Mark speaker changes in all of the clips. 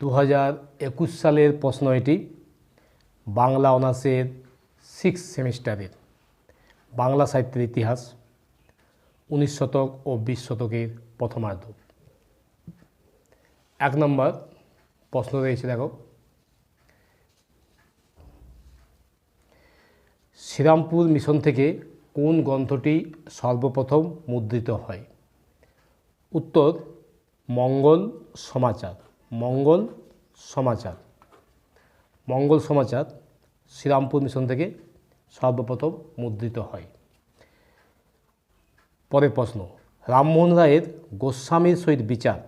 Speaker 1: দু হাজার একুশ সালের প্রশ্ন এটি, বাংলা অনার্সের সিক্স সেমিস্টারের, বাংলা সাহিত্যের ইতিহাস, উনিশ শতক ও বিশ শতকের প্রথমার্ধ। এক নম্বর প্রশ্ন রয়েছে, দেখো। শ্রীরামপুর মিশন থেকে কোন গ্রন্থটি সর্বপ্রথম মুদ্রিত হয়? উত্তর, মঙ্গল সমাচার। মঙ্গল সমাচার। মঙ্গল সমাচার শ্রীরামপুর মিশন থেকে সর্বপ্রথম মুদ্রিত হয়। পরের প্রশ্ন, রামমোহন রায়ের গোস্বামীর সহিত বিচার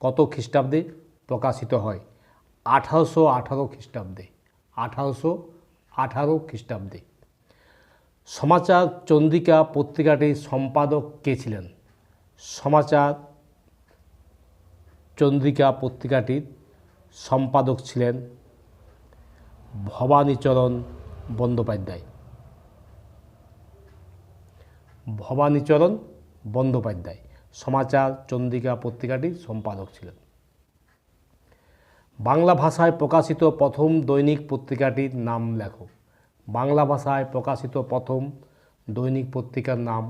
Speaker 1: কত খ্রিস্টাব্দে প্রকাশিত হয়? আঠারোশো আঠারো খ্রিস্টাব্দে। আঠারোশো আঠারো খ্রিস্টাব্দে। সমাচার চন্দ্রিকা পত্রিকাটির সম্পাদক কে ছিলেন? সমাচার চন্দ্রিকা পত্রিকাটির সম্পাদক ছিলেন ভবানীচরণ বন্দ্যোপাধ্যায়। ভবানীচরণ বন্দ্যোপাধ্যায়, সমাচার চন্দ্রিকা পত্রিকাটির সম্পাদক ছিলেন। বাংলা ভাষায় প্রকাশিত প্রথম দৈনিক পত্রিকাটির নাম লেখো। বাংলা ভাষায় প্রকাশিত প্রথম দৈনিক পত্রিকার নাম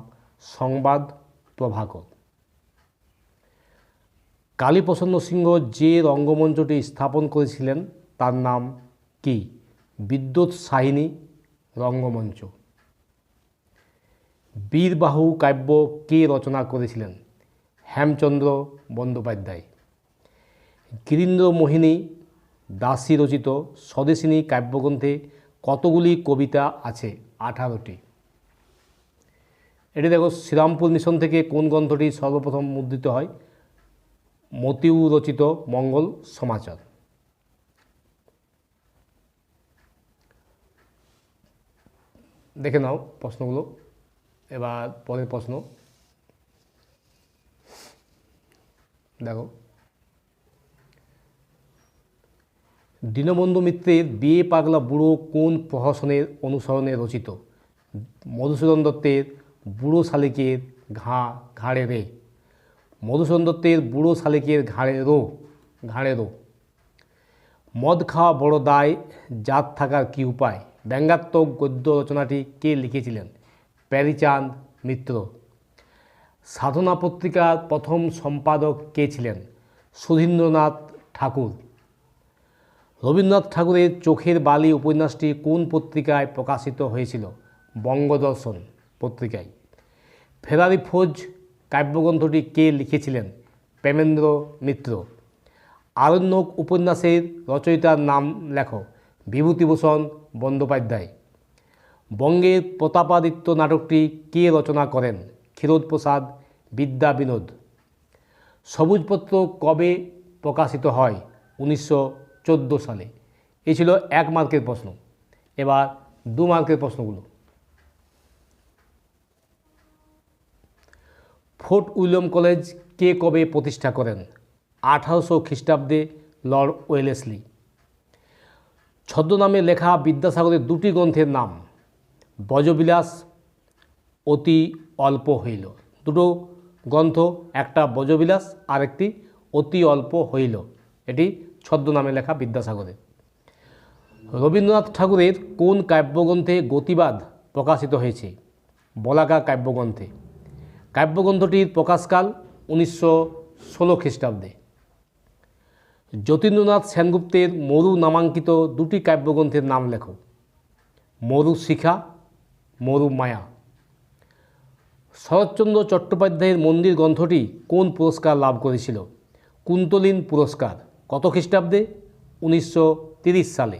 Speaker 1: সংবাদ প্রভাকর। কালীপ্রসন্ন সিংহ যে রঙ্গমঞ্চটি স্থাপন করেছিলেন, তার নাম কি? বিদ্যুৎ সাহিনী রঙ্গমঞ্চ। বীরবাহু কাব্য কে রচনা করেছিলেন? হেমচন্দ্র বন্দ্যোপাধ্যায়। গিরীন্দ্র মোহিনী দাসী রচিত স্বদেশিনী কাব্যগ্রন্থে কতগুলি কবিতা আছে? আঠারোটি। এটি দেখো, শ্রীরামপুর মিশন থেকে কোন গ্রন্থটি সর্বপ্রথম মুদ্রিত হয়? মতিউ রচিত মঙ্গল সমাচার। দেখে নাও প্রশ্নগুলো, এবার পরের প্রশ্ন। দেখো। দীনবন্ধু মিত্রের বিয়ে পাগলা বুড়ো কোন প্রহসনের অনুসরণে রচিত? মধুসূদন দত্তের বুড়ো শালিকের ঘা, ঘাড়ে রে। মধুসূদন দত্তের বুড়ো শালিকের ঘাড়ে রো ঘাড়ে রো। মদ খাওয়া বড় দায়, জাত থাকার কী উপায়? ব্যঙ্গাত্মক গদ্য রচনাটি কে লিখেছিলেন? প্যারিচাঁদ মিত্র। সাধনা পত্রিকার প্রথম সম্পাদক কে ছিলেন? সুধীন্দ্রনাথ ঠাকুর। রবীন্দ্রনাথ ঠাকুরের চোখের বালি উপন্যাসটি কোন পত্রিকায় প্রকাশিত হয়েছিল? বঙ্গদর্শন পত্রিকায়। ফেরারি ফৌজ কাব্যগ্রন্থটি কে লিখেছিলেন? প্রেমেন্দ্র মিত্র। আরণ্যক উপন্যাসের রচয়িতার নাম লেখ, বিভূতিভূষণ বন্দ্যোপাধ্যায়। বঙ্গের প্রতাপাদিত্য নাটকটি কে রচনা করেন? ক্ষীরোদপ্রসাদ বিদ্যা বিনোদ। সবুজপত্র কবে প্রকাশিত হয়? উনিশশো চোদ্দ সালে। এই ছিল এক মার্কের প্রশ্ন। এবার দু মার্কের প্রশ্নগুলো। ফোর্ট উইলিয়াম কলেজ কে কবে প্রতিষ্ঠা করেন? আঠারোশো খ্রিস্টাব্দে লর্ড ওয়েলেসলি। ছদ্মনামে লেখা বিদ্যাসাগরের দুটি গ্রন্থের নাম বজবিলাস অতি অল্প হইল। দুটো গ্রন্থ, একটা বজবিলাস আর একটি অতি অল্প হইল। এটি ছদ্মনামে লেখা বিদ্যাসাগরের রবীন্দ্রনাথ ঠাকুরের কোন কাব্যগ্রন্থে গতিবাদ প্রকাশিত হয়েছে? বলাকা কাব্যগ্রন্থে। কাব্যগ্রন্থটির প্রকাশকাল উনিশশো ষোলো খ্রিস্টাব্দে। যতীন্দ্রনাথ সেনগুপ্তের মরু নামাঙ্কিত দুটি কাব্যগ্রন্থের নাম লেখো। মরু শিখা, মরু মায়া। শরৎচন্দ্র চট্টোপাধ্যায়ের মন্দির গ্রন্থটি কোন পুরস্কার লাভ করেছিল? কুন্তলিন পুরস্কার, কত খ্রিস্টাব্দে? উনিশশো সালে।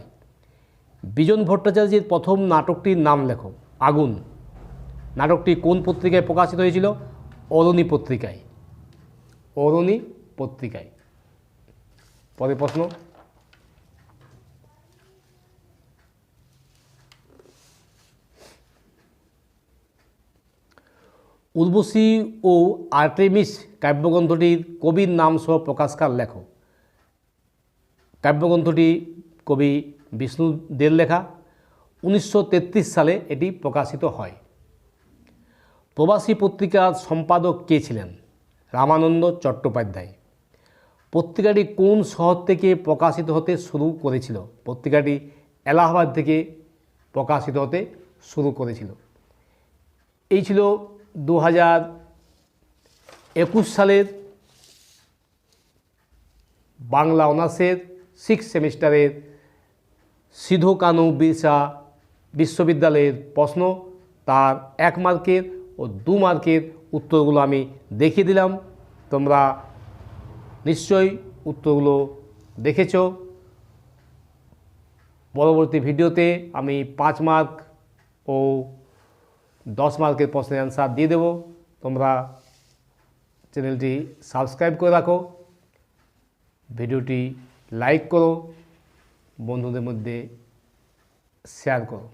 Speaker 1: বিজন ভট্টাচার্যের প্রথম নাটকটির নাম লেখো, আগুন। নাটকটি কোন পত্রিকায় প্রকাশিত হয়েছিল? অরণি পত্রিকায়। অরণি পত্রিকায়। পরের প্রশ্ন। উর্বশী ও আর্টেমিস কাব্যগ্রন্থটির কবির নাম সহ প্রকাশকার লেখো কাব্যগ্রন্থটি কবি বিষ্ণু দের লেখা উনিশশো তেত্রিশ সালে এটি প্রকাশিত হয়। প্রবাসী পত্রিকার সম্পাদক কে ছিলেন? রামানন্দ চট্টোপাধ্যায়। পত্রিকাটি কোন শহর থেকে প্রকাশিত হতে শুরু করেছিল? পত্রিকাটি এলাহাবাদ থেকে প্রকাশিত হতে শুরু করেছিল। এই ছিল দু হাজার একুশ সালের বাংলা অনার্সের সিক্স সেমিস্টারের সিধু কানু বিরসা বিশ্ববিদ্যালয়ের প্রশ্ন, তার এক মার্কের ও দু মার্কের উত্তরগুলো আমি দেখিয়ে দিলাম। তোমরা নিশ্চয়ই উত্তরগুলো দেখেছ। পরবর্তী ভিডিওতে আমি পাঁচ মার্ক ও দশ মার্কের প্রশ্নের অ্যান্সার দিয়ে দেবো। তোমরা চ্যানেলটি সাবস্ক্রাইব করে রাখো। ভিডিওটি লাইক করো। বন্ধুদের মধ্যে শেয়ার করো।